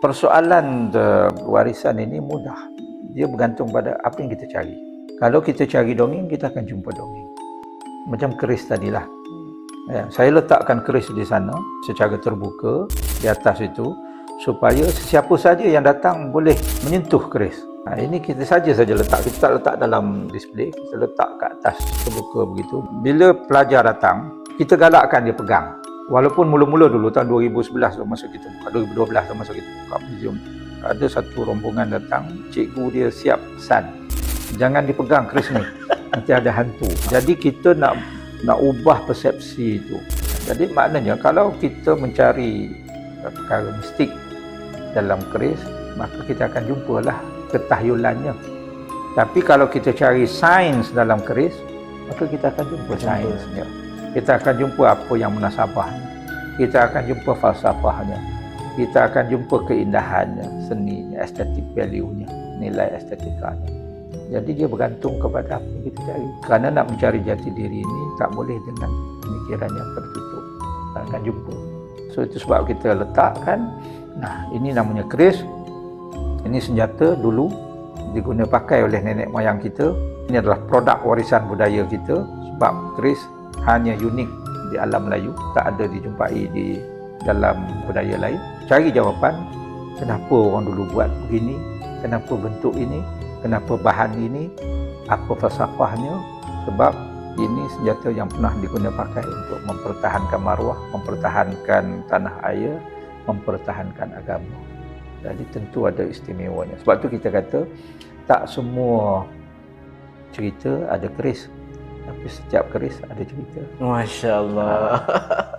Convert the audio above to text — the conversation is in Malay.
persoalan uh, warisan ini mudah. Dia bergantung pada apa yang kita cari. Kalau kita cari dongeng, kita akan jumpa dongeng. Macam keris tadilah. Ya, saya letakkan keris di sana secara terbuka di atas itu supaya sesiapa saja yang datang boleh menyentuh keris. Ha, ini kita saja saja letak. Kita tak letak dalam display, kita letak kat atas terbuka begitu. Bila pelajar datang, kita galakkan dia pegang. Walaupun mula-mula dulu tahun 2011 tu masa kita buka 2012 tu masa kita buka museum ada satu rombongan datang cikgu dia siap pesan jangan dipegang keris ni nanti ada hantu. Jadi kita nak nak ubah persepsi itu. Jadi maknanya kalau kita mencari perkara mistik dalam keris maka kita akan jumpalah ketahyulannya tapi kalau kita cari sains dalam keris maka kita akan jumpa sainsnya kita akan jumpa apa yang munasabahnya kita akan jumpa falsafahnya. Kita akan jumpa keindahannya seninya estetik value-nya nilai estetikanya. Jadi dia bergantung kepada apa yang kita cari. Kerana nak mencari jati diri ini tak boleh dengan pemikiran yang tertutup. Tak akan jumpa. So itu sebab kita letakkan nah ini namanya keris. Ini senjata dulu diguna pakai oleh nenek moyang kita. Ini adalah produk warisan budaya kita sebab keris hanya unik di alam Melayu, tak ada dijumpai di dalam budaya lain. Cari jawapan, kenapa orang dulu buat begini, kenapa bentuk ini, kenapa bahan ini, apa falsafahnya, sebab ini senjata yang pernah diguna pakai untuk mempertahankan maruah, mempertahankan tanah air, mempertahankan agama. Jadi tentu ada istimewanya. Sebab tu kita kata tak semua cerita ada keris tapi setiap keris ada cerita. Masya Allah.